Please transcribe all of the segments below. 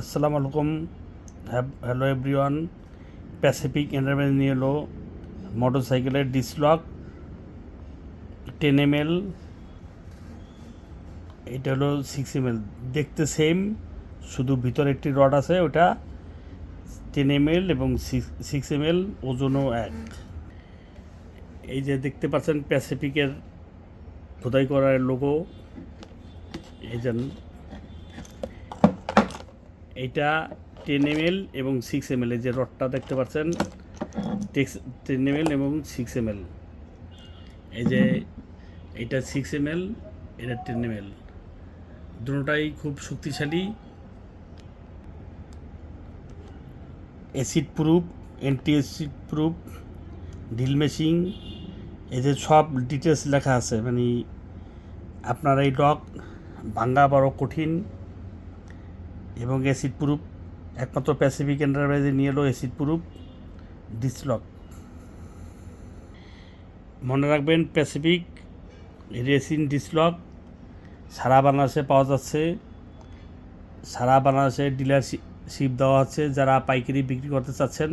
আসসালামু আলাইকুম। Hello everyone. Pacific enterprise নিয়ে এলো মোটর সাইকেলের ডিসলক টেন এম এল। এটা হলো সিক্স এম এল। দেখতে সেম, শুধু ভিতরে একটি রড আছে, ওটা টেন এম এল এবং সিক্স এম এল, ওজনও এক। এই যে দেখতে পাচ্ছেন প্যাসিফিকের খোদাই করার লোগো এই যে এইটা টেন এম এবং সিক্স এম যে রডটা দেখতে পাচ্ছেন টেন এম এবং সিক্স এম এই যে এটা সিক্স এম এটা টেন এম এল দুটোটাই খুব শক্তিশালী। Acid proof anti acid proof ঢিল মেশিং এই যে সব ডিটেলস লেখা আছে মানে আপনার এই লক ভাঙ্গা বড় কঠিন। এবং অ্যাসিড প্রুফ, একমাত্র প্যাসিফিক এন্টারপ্রাইজে নিয়ে এলো অ্যাসিড প্রুফ, ডিসলক। মনে রাখবেন, প্যাসিফিক রেসিন ডিসলক সারা বাংলাদেশে পাওয়া যাচ্ছে। সারা বাংলাদেশে ডিলারশিপ দেওয়া আছে যারা পাইকারি বিক্রি করতে চাচ্ছেন,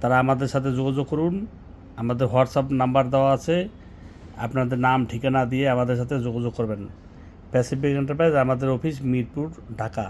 তারা আমাদের সাথে যোগাযোগ করুন। আমাদের হোয়াটসঅ্যাপ নাম্বার দেওয়া আছে, আপনাদের নাম, ঠিকানা দিয়ে আমাদের সাথে যোগাযোগ করবেন। প্যাসিফিক এন্টারপ্রাইজ আমাদের অফিস মিরপুর, ঢাকা।